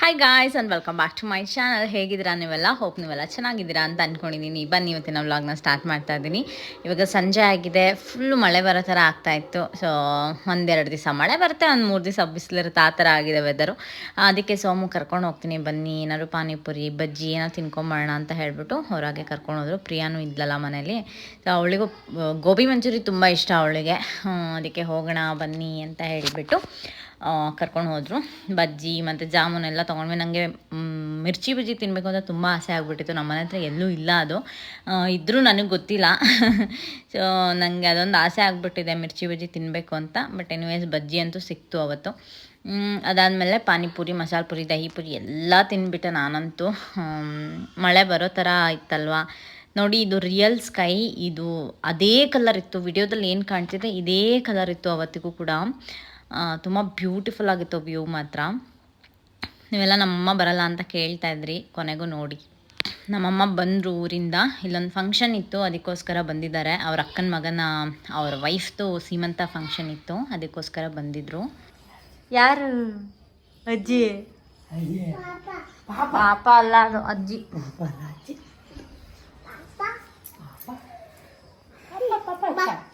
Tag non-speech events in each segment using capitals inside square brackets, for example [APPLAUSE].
Hi guys and welcome back to my channel ಹೇಗಿದ್ದೀರಾ ನೀವೆಲ್ಲ? Hope ನೀವೆಲ್ಲ ಚೆನ್ನಾಗಿದ್ದೀರಾ ಅಂತ ಅಂದ್ಕೊಂಡಿದ್ದೀನಿ ಬನ್ನಿ, ಇವತ್ತಿನ ವ್ಲಾಗ್ನ ಸ್ಟಾರ್ಟ್ ಮಾಡ್ತಾ ಇದ್ದೀನಿ. ಇವಾಗ ಸಂಜೆ ಆಗಿದೆ. ಫುಲ್ಲು ಮಳೆ ಬರೋ ಥರ ಆಗ್ತಾ ಇತ್ತು. ಸೊ ಒಂದೆರಡು ದಿವಸ ಮಳೆ ಬರುತ್ತೆ, ಒಂದು ಮೂರು ದಿವಸ ಬಿಸಿಲಿರುತ್ತೆ. ಆ ಥರ ಆಗಿದೆ ವೆದರು ಅದಕ್ಕೆ ಸೋಮು ಕರ್ಕೊಂಡು ಹೋಗ್ತೀನಿ. ಬನ್ನಿ, ಏನಾದ್ರು ಪಾನಿಪುರಿ, ಬಜ್ಜಿ, ಏನೋ ತಿನ್ಕೊಂಬರೋಣ ಅಂತ ಹೇಳ್ಬಿಟ್ಟು ಹೊರಗೆ ಕರ್ಕೊಂಡು ಹೋದರು. ಪ್ರಿಯಾನು ಇದ್ಲಲ್ಲ ಮನೇಲಿ. ಸೊ ಅವಳಿಗೂ, ಗೋಬಿ ಮಂಚೂರಿ ತುಂಬ ಇಷ್ಟ ಅವಳಿಗೆ. ಅದಕ್ಕೆ ಹೋಗೋಣ, ಬನ್ನಿ ಅಂತ ಹೇಳಿಬಿಟ್ಟು ಕರ್ಕೊಂಡು ಹೋದರು. ಬಜ್ಜಿ ಮತ್ತು ಜಾಮೂನ್ ಎಲ್ಲ ತೊಗೊಂಡ್ವಿ. ನನಗೆ ಮಿರ್ಚಿ ಬಜ್ಜಿ ತಿನ್ನಬೇಕು ಅಂತ ತುಂಬ ಆಸೆ ಆಗಿಬಿಟ್ಟಿತ್ತು. ನಮ್ಮ ಮನೆ ಹತ್ರ ಎಲ್ಲೂ ಇಲ್ಲ ಅದು. ಇದ್ದರೂ ನನಗೆ ಗೊತ್ತಿಲ್ಲ. [LAUGHS] ಸೊ ನನಗೆ ಅದೊಂದು ಆಸೆ ಆಗಿಬಿಟ್ಟಿದೆ ಮಿರ್ಚಿ ಬಜ್ಜಿ ತಿನ್ನಬೇಕು ಅಂತ. ಬಟ್ ಎನಿವೇಸ್ ಬಜ್ಜಿ ಅಂತೂ ಸಿಕ್ತು ಅವತ್ತು. ಅದಾದಮೇಲೆ ಪಾನಿಪುರಿ, ಮಸಾಲೆ ಪುರಿ, ದಹಿ ಪುರಿ ಎಲ್ಲ ತಿಂದ್ಬಿಟ್ಟೆ ನಾನಂತೂ. ಮಳೆ ಬರೋ ಥರ ಇತ್ತಲ್ವಾ ನೋಡಿ ಇದು ರಿಯಲ್ ಸ್ಕೈ ಇದು ಅದೇ ಕಲರ್ ಇತ್ತು. ವಿಡಿಯೋದಲ್ಲಿ ಏನು ಕಾಣ್ತಿದೆ ಇದೇ ಕಲರ್ ಇತ್ತು ಅವತ್ತಿಗೂ ಕೂಡ. ತುಂಬ ಬ್ಯೂಟಿಫುಲ್ ಆಗಿತ್ತು ವ್ಯೂ ಮಾತ್ರ. ನೀವೆಲ್ಲ ನಮ್ಮಮ್ಮ ಬರಲ್ಲ ಅಂತ ಕೇಳ್ತಾ ಇದ್ರಿ ಕೊನೆಗೂ ನೋಡಿ. ನಮ್ಮಮ್ಮ ಬಂದರು ಊರಿಂದ ಇಲ್ಲೊಂದು ಫಂಕ್ಷನ್ ಇತ್ತು ಅದಕ್ಕೋಸ್ಕರ ಬಂದಿದ್ದಾರೆ. ಅವ್ರ ಅಕ್ಕನ ಮಗನ ಅವ್ರ ವೈಫ್ದು ಸೀಮಂತ ಫಂಕ್ಷನ್ ಇತ್ತು ಅದಕ್ಕೋಸ್ಕರ ಬಂದಿದ್ರು. ಯಾರು? ಅಜ್ಜಿ? ಪಾಪ ಅಲ್ಲ ಅದು ಅಜ್ಜಿ.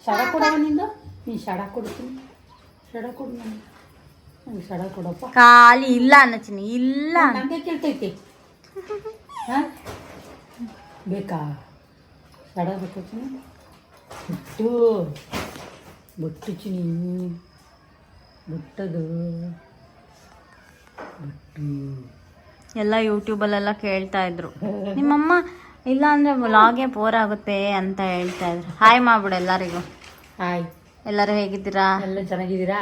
ಶಡ ಕೊಡವ ನಿಂದು? ನೀ ಶಡ ಕೊಡ್ತೀನಿ. ಶಡ ಕೊಡು ನನಗೆ ನಂಗೆ ಶಡ ಕೊಡಪ್ಪ. ಖಾಲಿ ಇಲ್ಲ ಅನ್ನಚಿನಿ ಇಲ್ಲ. ನನಗೆ ಕೇಳ್ತೈತಿ. ಹಾಂ? ಬೇಕಾ? ಶಡ ಬೇಕು ಚಿನಿ ಬುಟ್ಟು. ಬುಟ್ಟು ಚಿನಿ ಬುಟ್ಟದು. ಬುಟ್ಟು. ಎಲ್ಲ ಯೂಟ್ಯೂಬಲ್ಲೆಲ್ಲ ಕೇಳ್ತಾ ಇದ್ರು. ನಿಮ್ಮಮ್ಮ ಇಲ್ಲ ಅಂದ್ರೆ ವ್ಲಾಗೆ ಬೋರ್ ಆಗುತ್ತೆ ಅಂತ ಹೇಳ್ತಾ ಇದ್ರು. ಹಾಯ್ ಮಾಡ್ಬಿಡು ಎಲ್ಲರಿಗೂ. ಹಾಯ್ ಎಲ್ಲರೂ ಹೇಗಿದ್ದೀರಾ? ಎಲ್ಲ ಚೆನ್ನಾಗಿದ್ದೀರಾ?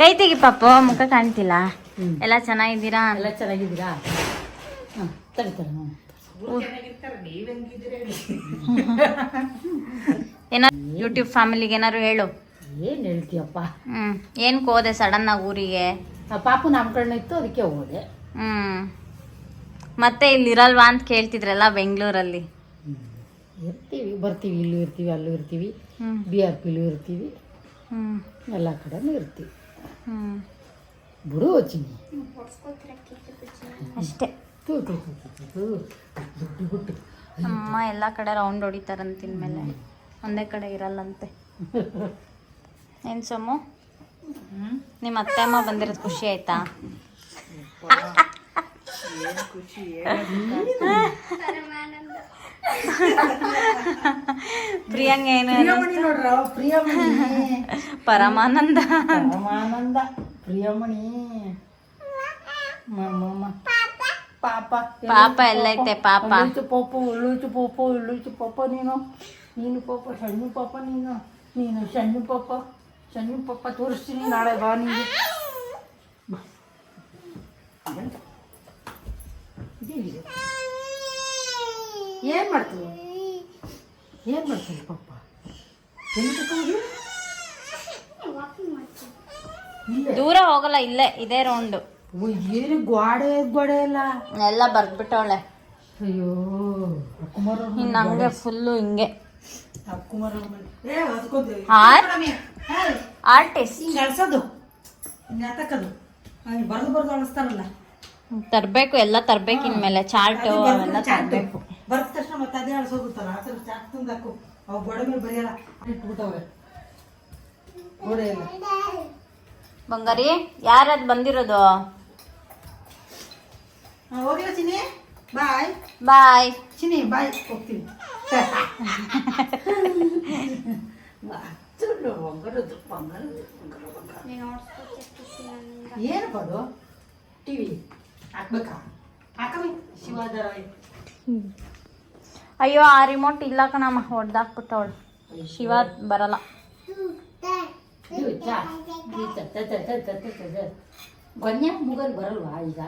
ಕೈ ತೆಗಿ ಪಾಪ ಮುಖ ಕಾಣ್ತಿಲ್ಲ. ಎಲ್ಲ ಚೆನ್ನಾಗಿದ್ದೀರಾ? ಎಲ್ಲ ಚೆನ್ನಾಗಿದ್ದೀರಾ? ಹ್ಞೂ ಏನ ಯೂಟ್ಯೂಬ್ ಫ್ಯಾಮಿಲಿಗೆ ಏನಾರು ಹೇಳು. ಏನ್ ಹೇಳ್ತೀಯಪ್ಪ? ಹ್ಮ್ ಏನ್ ಹೋದೆ ಸಡನ್ ಆಗಿ ಊರಿಗೆ? ಪಾಪು ನಾಮಕರಣ ಇತ್ತು ಅದಕ್ಕೆ ಹೋದೆ. ಹ್ಮ್. ಮತ್ತೆ ಇಲ್ಲಿ ಇರಲ್ವಾ ಅಂತ ಕೇಳ್ತಿದ್ರಲ್ಲ ಬೆಂಗಳೂರಲ್ಲಿ? ಇರ್ತೀವಿ ಬರ್ತೀವಿ ಇಲ್ಲೂ ಇರ್ತೀವಿ ಅಲ್ಲೂ ಇರ್ತೀವಿ ಹ್ಮ್. ಬಿ ಆರ್ ಪಿಲೂ ಇರ್ತೀವಿ. ಹ್ಮ್. ಎಲ್ಲ ಕಡೆನೂ ಇರ್ತೀವಿ. ಹ್ಮ್. ಬಿಡು ಚಿನ್ನಿ ಅಷ್ಟೇ. ತೂ ತೂ ತೂ ತೂ ತೂ ತೂ. ದುಡ್ಡು ಅಮ್ಮ ಎಲ್ಲ ಕಡೆ ರೌಂಡ್ ಹೊಡಿತಾರಂತ ಇನ್ಮೇಲೆ. ಒಂದೇ ಕಡೆ ಇರಲ್ಲಂತೆ. ಏನ್ ಸೊಮ್ಮು ನಿಮ್ಮ ಅತ್ತೆ ಅಮ್ಮ ಬಂದಿರೋದು ಖುಷಿ ಆಯ್ತಾ? ಪ್ರಿಯಾಂಗ ಏನು ಪ್ರಿಯಮಣಿ ನೋಡ್ರ ಪ್ರಿಯಮಣಿ. ಪರಮಾನಂದ. ಪರಮಾನಂದ ಪ್ರಿಯಮಣಿ. ಪಾಪ. ಪಾಪ ಎಲ್ಲ ಐತೆ ಪಾಪ. ಪಾಪ. ಉಳ್ಳುಚು ಪಾಪ ಉಳ್ಳುಚು ಪಾಪ ನೀನು. ನೀನು ಪಾಪ ಸಣ್ಣ ಪಾಪ ನೀನು. ನೀನು ಸಣ್ಣ ಪಾಪ. ಸಣ್ಣ ಪಾಪ ತೋರಿಸ್ತೀನಿ ನಾಳೆ ಬಾ ನಿಂಗೆ. ಇದೇನಿದೆ? ಏನ್ ಮಾಡ್ತೀವಿ? ಏನ್ ಮಾಡ್ತೀನಿ ಪಪ್ಪ ಎಲ್ಲಿ ದೂರ ಹೋಗಲ್ಲ ಇಲ್ಲೇ ಇದೇ ರೌಂಡು ಏನು ಗೋಡೆ ಗೋಡೆ ಇಲ್ಲ ಎಲ್ಲ. ಬರ್ದ್ಬಿಟ್ಟವಳೆ. ಅಯ್ಯೋ ಇನ್ನು ಹಂಗೆ ಫುಲ್ಲು ಹಿಂಗೆ. ಆರ್ಟಿಸ್ಟ್. ಹಿಂಗೆ ಹಿಂಗೆ ಹಂಗೆ ಬರ್ದು ಬರ್ದು ಅಳಿಸ್ತಾರಲ್ಲ. ತರ್ಬೇಕು ಎಲ್ಲ ತರ್ಬೇಕು ಇನ್ಮೇಲೆ ಚಾರ್ಟು ಅವೆಲ್ಲ ತರ್ಬೇಕು. ಬರ್ತ ತಕ್ಷಣ ಮತ್ತೆ ಅದೇ ಅಳ್ಸೋಗುತ್ತಲ್ಲ ಆ ಥರ ಚಾರ್ಟ್ ತಂದಾಕು. ಅವು ಗೋಡೆ ಮೇಲೆ ಬರೆಯಲ್ಲ ಇಟ್ಬಿಟ್ಟವ್ರೆ. ಗೋಡೆ ಬಂಗಾರಿ ಯಾರದು ಬಂದಿರೋದು? ಹೋಗಿಲ್ಲ ಹೋಗ್ಲಾ ಚಿನಿ ಬಾಯ್. ಬಾಯ್. ಚಿನಿ ಬಾಯ್. ಹೋಗ್ತೀನಿ. ಏನಪ್ಪ ಅದು? ಟಿವಿ. ಹಾಕ್ಬೇಕಾ? ಹಾಕವಿ ಶಿವಾಧಾರ ಅಯ್ಯೋ ಆ ರಿಮೋಟ್ ಇಲ್ಲ ಕಣಮ್ಮ ಹೊಡೆದಾಕ್ಬಿಟ್ಟವಳು. ಶಿವ ಬರಲ್ಲ. ಗನ್ಯ ಮುಗಲ್ ಬರಲ್ವಾ ಈಗ.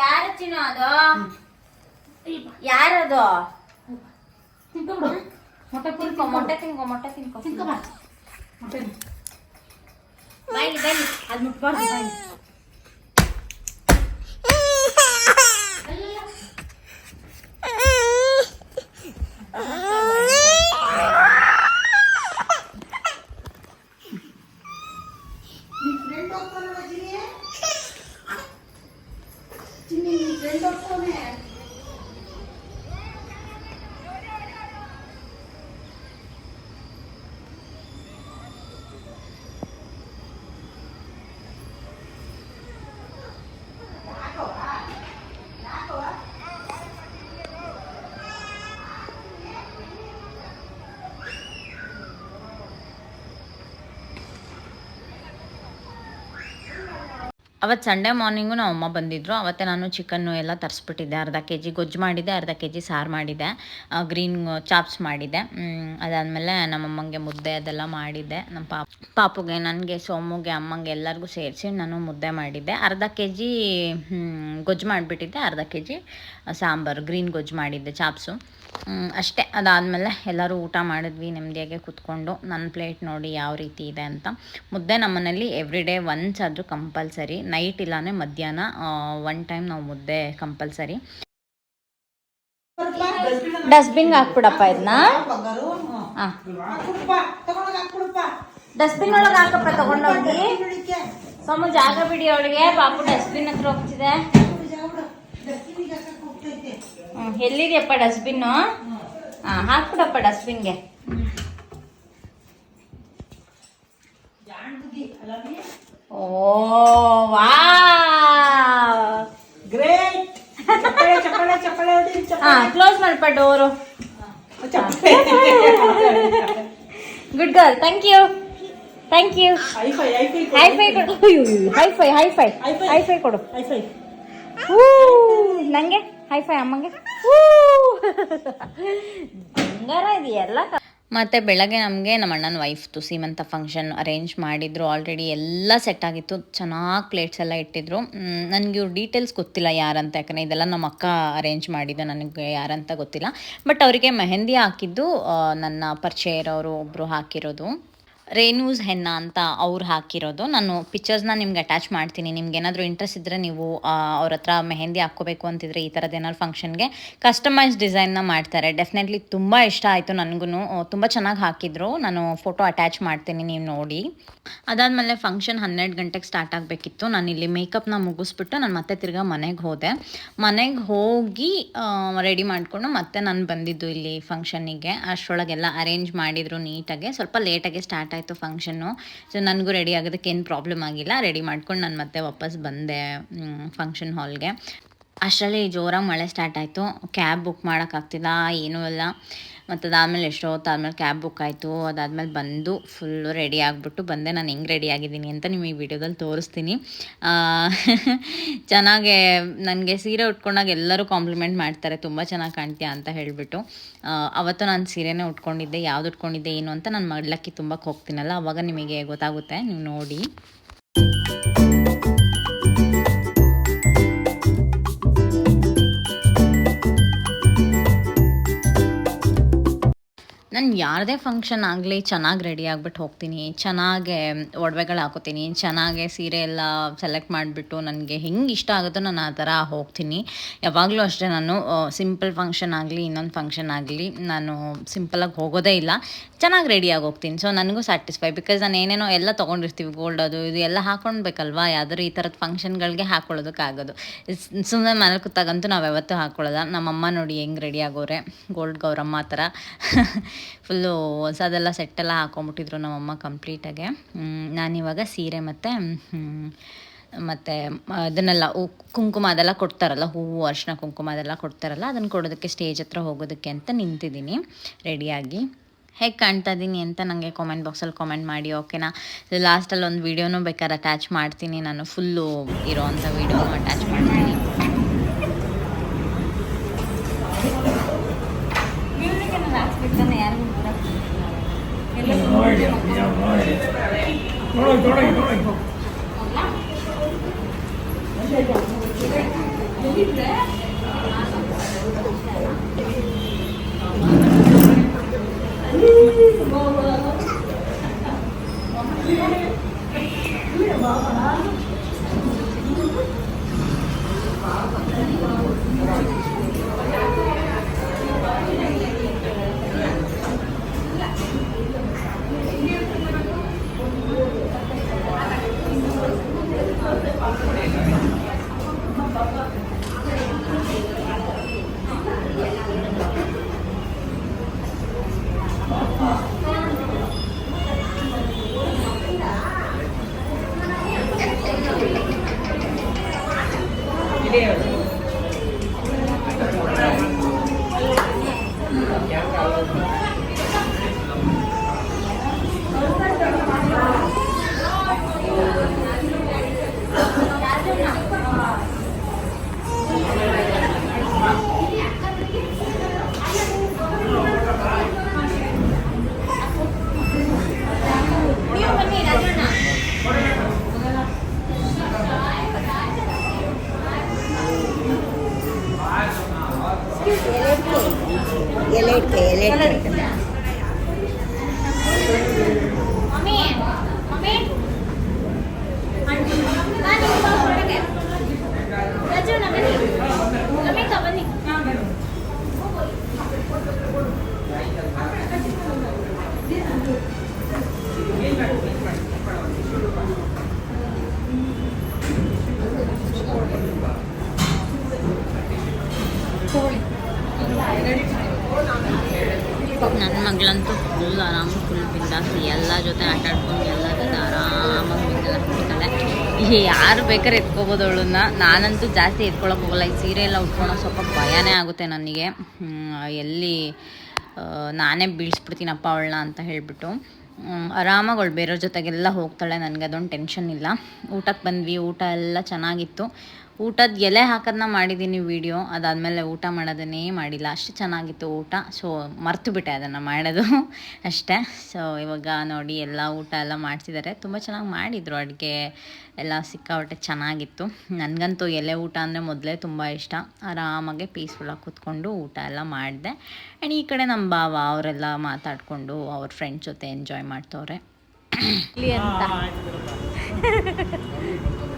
ಯಾರ ಚಿನ್ನ ಅದು? ಯಾರದು ಮೊಟ್ಟೆ ತಿನ್ಕೊ ಮೊಟ್ಟೆ. ತಿನ್ಕೊ ಮೊಟ್ಟೆ ತಿನ್ಕೊ. ತಿನ್ಕೊಂಬ ಮೊಟ್ಟೆ بايلي بايلي على المقبرة بايلي يلا. ಅವತ್ತು ಸಂಡೇ ಮಾರ್ನಿಂಗು ನಮ್ಮ ಅಮ್ಮ ಬಂದಿದ್ದರು ಅವತ್ತೇ ನಾನು ಚಿಕನ್ನು ಎಲ್ಲ ತರಿಸ್ಬಿಟ್ಟಿದ್ದೆ. ಅರ್ಧ ಕೆ ಜಿ ಗೊಜ್ಜು ಮಾಡಿದ್ದೆ, ಅರ್ಧ ಕೆ ಜಿ ಸಾರು ಮಾಡಿದ್ದೆ. ಗ್ರೀನ್ ಚಾಪ್ಸ್ ಮಾಡಿದ್ದೆ. ಅದಾದಮೇಲೆ ನಮ್ಮಮ್ಮಂಗೆ ಮುದ್ದೆ ಅದೆಲ್ಲ ಮಾಡಿದ್ದೆ. ನಮ್ಮ ಪಾಪ, ಪಾಪುಗೆ, ನನಗೆ, ಸೋಮುಗೆ, ಅಮ್ಮಂಗೆ ಎಲ್ಲರಿಗೂ ಸೇರಿಸಿ ನಾನು ಮುದ್ದೆ ಮಾಡಿದ್ದೆ. ಅರ್ಧ ಕೆ ಜಿ ಗೊಜ್ಜು ಮಾಡಿಬಿಟ್ಟಿದ್ದೆ. ಅರ್ಧ ಕೆ ಜಿ ಸಾಂಬಾರು ಗ್ರೀನ್ ಗೊಜ್ಜು ಮಾಡಿದ್ದೆ ಚಾಪ್ಸು ಅಷ್ಟೇ. ಅದಾದಮೇಲೆ ಎಲ್ಲರೂ ಊಟ ಮಾಡಿದ್ವಿ, ನೆಮ್ಮದಿಯಾಗೆ ಕೂತ್ಕೊಂಡು. ನನ್ನ ಪ್ಲೇಟ್ ನೋಡಿ ಯಾವ ರೀತಿ ಇದೆ ಅಂತ. ಮುದ್ದೆ ನಮ್ಮನೇಲಿ ಎವ್ರಿ ಡೇ ಒನ್ಸ್ ಆದರೂ ಕಂಪಲ್ಸರಿ ನೈಟ್ ಇಲ್ಲಾಂದರೆ ಮಧ್ಯಾಹ್ನ ಒನ್ ಟೈಮ್ ನಾವು ಮುದ್ದೆ ಕಂಪಲ್ಸರಿ ಡಸ್ಟ್ಬಿನ್ ಹಾಕ್ಬಿಡಪ್ಪ ಇದನ್ನ ಡಸ್ಟ್ಬಿನ್ ಒಳಗೆ ಹಾಕಪ್ಪ, ತಗೊಂಡೋಗಿ. ಸೊಮ್ಮ ಸೋಮು, ಜಾಗ ಬಿಡಿ ಅವಳಿಗೆ. ಪಾಪು ಡಸ್ಟ್ಬಿನ್ ಹತ್ರ ಹೋಗ್ತಿದೆ. ಎಲ್ಲಿದೆಯಪ್ಪ ಡಸ್ಟ್ಬಿನ್ನು? ಹಾಂ ಹಾಕ್ಬಿಡಪ್ಪ ಡಸ್ಟ್ಬಿನ್ಗೆ. Oh wow great. ಹಾಂ ಕ್ಲೋಸ್ ಮಾಡಪ್ಪ door. Good girl thank you thank you high five ಕೊಡು. High five high five high five ಕೊಡು. ಹೂ ನಂಗೆ? ಹೈ ಫೈ ಅಮ್ಮಗೆ. ಬಂಗಾರ ಇದೆಯಲ್ಲ ಮತ್ತು ಬೆಳಗ್ಗೆ ನಮಗೆ ನಮ್ಮ ಅಣ್ಣನ ವೈಫ್ದು ಸೀಮಂತ ಫಂಕ್ಷನ್ ಅರೇಂಜ್ ಮಾಡಿದ್ರು. ಆಲ್ರೆಡಿ ಎಲ್ಲ ಸೆಟ್ ಆಗಿತ್ತು. ಚೆನ್ನಾಗಿ ಪ್ಲೇಟ್ಸ್ ಎಲ್ಲ ಇಟ್ಟಿದ್ರು. ನನಗೆ ಇವ್ರ ಡೀಟೇಲ್ಸ್ ಗೊತ್ತಿಲ್ಲ ಯಾರಂತ. ಯಾಕಂದರೆ ಇದೆಲ್ಲ ನಮ್ಮ ಅಕ್ಕ ಅರೇಂಜ್ ಮಾಡಿದ್ದು. ನನಗೆ ಯಾರಂತ ಗೊತ್ತಿಲ್ಲ. ಬಟ್ ಅವರಿಗೆ ಮೆಹಂದಿ ಹಾಕಿದ್ದು ನನ್ನ ಪರಿಚಯ ಇರೋರು ಒಬ್ಬರು ಹಾಕಿರೋದು. ರೇಣೂಸ್ ಹೆನ್ನ ಅಂತ ಅವ್ರು ಹಾಕಿರೋದು. ನಾನು ಪಿಕ್ಚರ್ಸ್ನ ನಿಮ್ಗೆ ಅಟ್ಯಾಚ್ ಮಾಡ್ತೀನಿ. ನಿಮ್ಗೆ ಏನಾದರೂ ಇಂಟ್ರೆಸ್ಟ್ ಇದ್ದರೆ ನೀವು ಅವ್ರ ಹತ್ರ ಮೆಹಂದಿ ಹಾಕ್ಕೋಬೇಕು ಅಂತಿದ್ರೆ ಈ ಥರದ್ದು ಏನಾದ್ರು ಫಂಕ್ಷನ್ಗೆ ಕಸ್ಟಮೈಸ್ ಡಿಸೈನ್ನ ಮಾಡ್ತಾರೆ. ಡೆಫಿನೆಟ್ಲಿ ತುಂಬ ಇಷ್ಟ ಆಯಿತು ನನಗೂ ತುಂಬ ಚೆನ್ನಾಗಿ ಹಾಕಿದ್ರು. ನಾನು ಫೋಟೋ ಅಟ್ಯಾಚ್ ಮಾಡ್ತೀನಿ ನೀವು ನೋಡಿ. ಅದಾದಮೇಲೆ ಫಂಕ್ಷನ್ ಹನ್ನೆರಡು ಗಂಟೆಗೆ ಸ್ಟಾರ್ಟ್ ಆಗಬೇಕಿತ್ತು. ನಾನು ಇಲ್ಲಿ ಮೇಕಪ್ನ ಮುಗಿಸ್ಬಿಟ್ಟು ನಾನು ಮತ್ತೆ ತಿರ್ಗಾ ಮನೆಗೆ ಹೋದೆ. ಮನೆಗೆ ಹೋಗಿ ರೆಡಿ ಮಾಡಿಕೊಂಡು ಮತ್ತೆ ನಾನು ಬಂದಿದ್ದು ಇಲ್ಲಿ ಫಂಕ್ಷನಿಗೆ ಅಷ್ಟರೊಳಗೆಲ್ಲ ಅರೇಂಜ್ ಮಾಡಿದರು ನೀಟಾಗೆ. ಸ್ವಲ್ಪ ಲೇಟಾಗೆ ಸ್ಟಾರ್ಟ್ ಆಯಿತು ಫಂಕ್ಷನ್ನು ಸೊ ನನಗೂ ರೆಡಿ ಆಗೋದಕ್ಕೆ ಏನು ಪ್ರಾಬ್ಲಮ್ ಆಗಿಲ್ಲ. ರೆಡಿ ಮಾಡ್ಕೊಂಡು ನಾನು ಮತ್ತೆ ವಾಪಸ್ ಬಂದೆ ಫಂಕ್ಷನ್ ಹಾಲ್ಗೆ ಅಷ್ಟರಲ್ಲಿ ಜೋರಾಗಿ ಮಳೆ ಸ್ಟಾರ್ಟ್ ಆಯಿತು. ಕ್ಯಾಬ್ ಬುಕ್ ಮಾಡೋಕ್ಕಾಗ್ತಿಲ್ಲ ಏನೂ ಇಲ್ಲ. ಮತ್ತು ಅದಾದಮೇಲೆ ಎಷ್ಟೋ ಆದಮೇಲೆ ಕ್ಯಾಬ್ ಬುಕ್ ಆಯಿತು. ಅದಾದಮೇಲೆ ಬಂದು ಫುಲ್ಲು ರೆಡಿ ಆಗಿಬಿಟ್ಟು ಬಂದೆ. ನಾನು ಹೆಂಗೆ ರೆಡಿ ಆಗಿದ್ದೀನಿ ಅಂತ ನಿಮಗೆ ವಿಡಿಯೋದಲ್ಲಿ ತೋರಿಸ್ತೀನಿ. ಚೆನ್ನಾಗೆ ನನಗೆ ಸೀರೆ ಉಟ್ಕೊಂಡಾಗ ಎಲ್ಲರೂ ಕಾಂಪ್ಲಿಮೆಂಟ್ ಮಾಡ್ತಾರೆ. ತುಂಬ ಚೆನ್ನಾಗಿ ಕಾಣ್ತೀಯ ಅಂತ ಹೇಳಿಬಿಟ್ಟು. ಅವತ್ತು ನಾನು ಸೀರೆನೇ ಉಟ್ಕೊಂಡಿದ್ದೆ. ಯಾವ್ದು ಉಟ್ಕೊಂಡಿದ್ದೆ, ಏನು ಅಂತ ನಾನು ಮಡ್ಲಕ್ಕಿ ತುಂಬಕ್ಕೆ ಹೋಗ್ತೀನಲ್ಲ, ಅವಾಗ ನಿಮಗೆ ಗೊತ್ತಾಗುತ್ತೆ. ನೀವು ನೋಡಿ. ನಾನು ಯಾರದೇ ಫಂಕ್ಷನ್ ಆಗಲಿ ಚೆನ್ನಾಗಿ ರೆಡಿ ಆಗ್ಬಿಟ್ಟು ಹೋಗ್ತೀನಿ, ಚೆನ್ನಾಗೆ ಒಡವೆಗಳು ಹಾಕೋತೀನಿ, ಚೆನ್ನಾಗೆ ಸೀರೆ ಎಲ್ಲ ಸೆಲೆಕ್ಟ್ ಮಾಡಿಬಿಟ್ಟು ನನಗೆ ಹೆಂಗೆ ಇಷ್ಟ ಆಗುತ್ತೋ ನಾನು ಆ ಥರ ಹೋಗ್ತೀನಿ. ಯಾವಾಗಲೂ ಅಷ್ಟೇ ನಾನು ಸಿಂಪಲ್ ಫಂಕ್ಷನ್ ಆಗಲಿ, ಇನ್ನೊಂದು ಫಂಕ್ಷನ್ ಆಗಲಿ ನಾನು ಸಿಂಪಲಾಗಿ ಹೋಗೋದೇ ಇಲ್ಲ. ಚೆನ್ನಾಗಿ ರೆಡಿಯಾಗಿ ಹೋಗ್ತೀನಿ. ಸೊ ನನಗೂ ಸ್ಯಾಟಿಸ್ಫೈ ಬಿಕಾಸ್ ನಾನು ಏನೇನೋ ಎಲ್ಲ ತೊಗೊಂಡಿರ್ತೀವಿ ಗೋಲ್ಡ್ ಅದು ಇದು ಎಲ್ಲ ಹಾಕೊಳ್ಬೇಕಲ್ವಾ ಯಾವ್ದಾದ್ರು ಈ ಥರದ ಫಂಕ್ಷನ್ಗಳಿಗೆ ಹಾಕೊಳ್ಳೋದಕ್ಕಾಗೋದು ಸುಮ್ಮನೆ ಮನೇಲಿ ಕೂತಾಗಂತೂ ನಾವು ಯಾವತ್ತೂ ಹಾಕೊಳ್ಳೋದ ನಮ್ಮಮ್ಮ ನೋಡಿ ಹೆಂಗೆ ರೆಡಿ ಆಗೋರೆ ಗೋಲ್ಡ್ ಗೌರಮ್ಮ ಆ ಥರ. [LAUGHS] ಫುಲ್ಲು ಹೊಸದೆಲ್ಲ ಸೆಟ್ಟೆಲ್ಲ ಹಾಕೊಂಬಿಟ್ಟಿದ್ರು ನಮ್ಮಮ್ಮ ಕಂಪ್ಲೀಟಾಗೆ. ನಾನಿವಾಗ ಸೀರೆ ಮತ್ತು ಮತ್ತು, ಅದನ್ನೆಲ್ಲ ಕುಂಕುಮ ಅದೆಲ್ಲ ಕೊಡ್ತಾರಲ್ಲ ಹೂವು ಅರಿಶಿನ ಕುಂಕುಮ ಅದೆಲ್ಲ ಕೊಡ್ತಾರಲ್ಲ, ಅದನ್ನು ಕೊಡೋದಕ್ಕೆ ಸ್ಟೇಜ್ ಹತ್ರ ಹೋಗೋದಕ್ಕೆ ಅಂತ ನಿಂತಿದ್ದೀನಿ, ರೆಡಿಯಾಗಿ. ಹೇಗೆ ಕಾಣ್ತಾ ಇದ್ದೀನಿ ಅಂತ ನನಗೆ ಕಾಮೆಂಟ್ ಬಾಕ್ಸಲ್ಲಿ ಕಾಮೆಂಟ್ ಮಾಡಿ ಓಕೆನಾ ಲಾಸ್ಟಲ್ಲಿ ಒಂದು ವೀಡಿಯೋನೂ ಬೇಕಾದ್ರೆ ಅಟ್ಯಾಚ್ ಮಾಡ್ತೀನಿ, ನಾನು ಫುಲ್ಲು ಇರೋವಂಥ ವೀಡಿಯೋನು ಅಟ್ಯಾಚ್ ಮಾಡ್ತೀನಿ. தொடங்கி தொடங்கி Yeah. കേരള ಮಗಳಂತೂ ಫುಲ್ ಆರಾಮ್ ಫುಲ್ ಬಿಂದಾಸ್ ಎಲ್ಲ ಜೊತೆ ಆಟ ಆಡ್ಕೊಂಡು ಎಲ್ಲ ಜೊತೆ ಆರಾಮಾಗಿ ಯಾರು ಬೇಕಾದ್ರೆ ಎತ್ಕೋಬೋದು ಅವಳನ್ನ. ನಾನಂತೂ ಜಾಸ್ತಿ ಎತ್ಕೊಳಕ್ಕೆ ಹೋಗಲ್ಲ. ಈ ಸೀರೆ ಎಲ್ಲ ಉಟ್ಕೊಳೋ ಸ್ವಲ್ಪ ಭಯನೇ ಆಗುತ್ತೆ ನನಗೆ ಎಲ್ಲಿ ನಾನೇ ಬೀಳ್ಸ್ಬಿಡ್ತೀನಪ್ಪ ಅವಳನ್ನ ಅಂತ ಹೇಳಿಬಿಟ್ಟು. ಆರಾಮಾಗಿ ಅವಳು ಬೇರೆಯವ್ರ ಜೊತೆಗೆಲ್ಲ ಹೋಗ್ತಾಳೆ. ನನಗೆ ಅದೊಂದು ಟೆನ್ಷನ್ ಇಲ್ಲ. ಊಟಕ್ಕೆ ಬಂದ್ವಿ. ಊಟ ಎಲ್ಲ ಚೆನ್ನಾಗಿತ್ತು. ಊಟದ ಎಲೆ ಹಾಕೋದನ್ನ ಮಾಡಿದ್ದೀನಿ ವಿಡಿಯೋ ಅದಾದಮೇಲೆ ಊಟ ಮಾಡೋದನ್ನೇ ಮಾಡಿಲ್ಲ. ಅಷ್ಟು ಚೆನ್ನಾಗಿತ್ತು ಊಟ. ಸೊ ಮರ್ತು ಬಿಟ್ಟೆ ಅದನ್ನು ಮಾಡೋದು. [LAUGHS] ಅಷ್ಟೇ. ಸೊ ಇವಾಗ ನೋಡಿ ಎಲ್ಲ ಊಟ ಎಲ್ಲ ಮಾಡಿಸಿದ್ದಾರೆ ತುಂಬ ಚೆನ್ನಾಗಿ ಮಾಡಿದರು. ಅಡುಗೆ ಎಲ್ಲ ಸಿಕ್ಕಾಪಟ್ಟೆ ಚೆನ್ನಾಗಿತ್ತು. ನನಗಂತೂ ಎಲೆ ಊಟ ಅಂದರೆ ಮೊದಲೇ ತುಂಬ ಇಷ್ಟ. ಆರಾಮಾಗೆ ಪೀಸ್ಫುಲ್ಲಾಗಿ ಕೂತ್ಕೊಂಡು ಊಟ ಎಲ್ಲ ಮಾಡಿದೆ. ಆ್ಯಂಡ್ ಈ ಕಡೆ ನಮ್ಮ ಬಾವ ಅವರೆಲ್ಲ ಮಾತಾಡಿಕೊಂಡು ಅವ್ರ ಫ್ರೆಂಡ್ಸ್ ಜೊತೆ ಎಂಜಾಯ್ ಮಾಡ್ತವ್ರೆ. ಇಲ್ಲಿ ಅಂತ. [LAUGHS]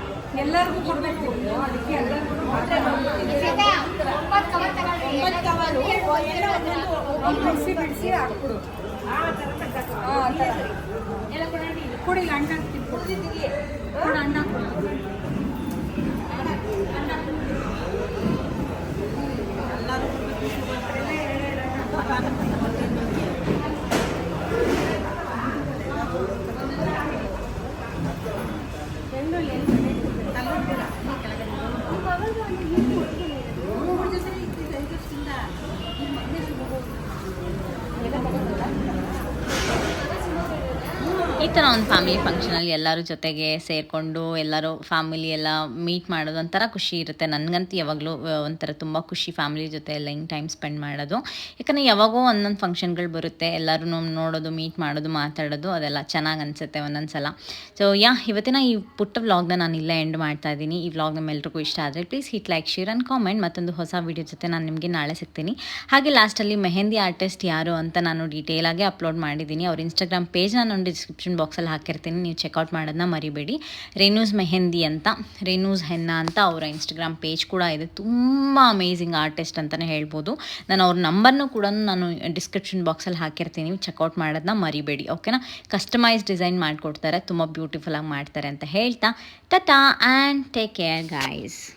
ಕೊಡಬೇಕು ಅದಕ್ಕೆ ಎಲ್ಲರಿಗೂ ಬಿಡಿಸಿ ಬಿಡಿಸಿ ಹಾಕ್ಬಿಡು ಆ ಥರ ಕೊಡಿ ಅಣ್ಣ ಕೊಡ್ತಿದ್ದೀವಿ ಅಣ್ಣ ಕೊಡು 너무 먼저 생일 때 해줬습니다. 이만해주고. ಈ ಥರ ಒಂದು ಫ್ಯಾಮಿಲಿ ಫಂಕ್ಷನಲ್ಲಿ ಎಲ್ಲರೂ ಜೊತೆಗೆ ಸೇರಿಕೊಂಡು, ಎಲ್ಲರೂ ಫ್ಯಾಮಿಲಿ ಎಲ್ಲ ಮೀಟ್ ಮಾಡೋದು ಒಂಥರ ಖುಷಿ ಇರುತ್ತೆ. ನನಗಂತೂ ಯಾವಾಗಲೂ ಒಂಥರ ತುಂಬ ಖುಷಿ ಫ್ಯಾಮಿಲಿ ಜೊತೆ ಎಲ್ಲ ಹಿಂಗೆ ಟೈಮ್ ಸ್ಪೆಂಡ್ ಮಾಡೋದು. ಯಾಕಂದರೆ ಯಾವಾಗೋ ಒಂದೊಂದು ಫಂಕ್ಷನ್ಗಳು ಬರುತ್ತೆ. ಎಲ್ಲರೂ ನೋಡೋದು ಮೀಟ್ ಮಾಡೋದು, ಮಾತಾಡೋದು, ಅದೆಲ್ಲ ಚೆನ್ನಾಗಿ ಅನಿಸುತ್ತೆ ಒಂದೊಂದು ಸಲ ಸೊ ಯಾ ಇವತ್ತಿನ ಈ ಪುಟ್ಟ ವ್ಲಾಗ್ನ ನಾನು ಇಲ್ಲೇ ಎಂಡ್ ಮಾಡ್ತಾ ಇದ್ದೀನಿ. ಈ ವ್ಲಾಗ್ ನಿಮ್ಮೆಲ್ರಿಗೂ ಇಷ್ಟ ಆದರೆ please hit like share and comment ಮತ್ತೊಂದು ಹೊಸ ವಿಡಿಯೋ ಜೊತೆ ನಾನು ನಿಮಗೆ ನಾಳೆ ಸಿಗ್ತೀನಿ. ಹಾಗೆ ಲಾಸ್ಟಲ್ಲಿ ಮೆಹಂದಿ ಆರ್ಟಿಸ್ಟ್ ಯಾರು ಅಂತ ನಾನು ಡೀಟೇಲಾಗಿ ಅಪ್ಲೋಡ್ ಮಾಡಿದ್ದೀನಿ. ಅವ್ರ ಇನ್ಸ್ಟಾಗ್ರಾಮ್ ಪೇಜ್ ನಾನು ಡಿಸ್ಕ್ರಿಪ್ಷನ್ ಬಾಕ್ಸಲ್ಲಿ ಹಾಕಿರ್ತೀನಿ. ನೀವು ಚೆಕ್ಔಟ್ ಮಾಡೋದನ್ನ ಮರಿಬೇಡಿ. ರೇನೂಸ್ ಮೆಹಂದಿ ಅಂತ ರೇನೂಸ್ ಹೆನ್ನ ಅಂತ ಅವರ ಇನ್ಸ್ಟಾಗ್ರಾಮ್ ಪೇಜ್ ಕೂಡ ಇದೆ. ತುಂಬ ಅಮೇಝಿಂಗ್ ಆರ್ಟಿಸ್ಟ್ ಅಂತಲೇ ಹೇಳ್ಬೋದು. ನಾನು ಅವ್ರ ನಂಬರ್ನು ಕೂಡ ನಾನು ಡಿಸ್ಕ್ರಿಪ್ಷನ್ ಬಾಕ್ಸಲ್ಲಿ ಹಾಕಿರ್ತೀನಿ. ಚೆಕ್ಔಟ್ ಮಾಡೋದನ್ನ ಮರಿಬೇಡಿ ಓಕೆನಾ ಕಸ್ಟಮೈಸ್ ಡಿಸೈನ್ ಮಾಡಿಕೊಡ್ತಾರೆ. ತುಂಬ ಬ್ಯೂಟಿಫುಲ್ಲಾಗಿ ಮಾಡ್ತಾರೆ ಅಂತ ಹೇಳ್ತಾ. Tata and take care guys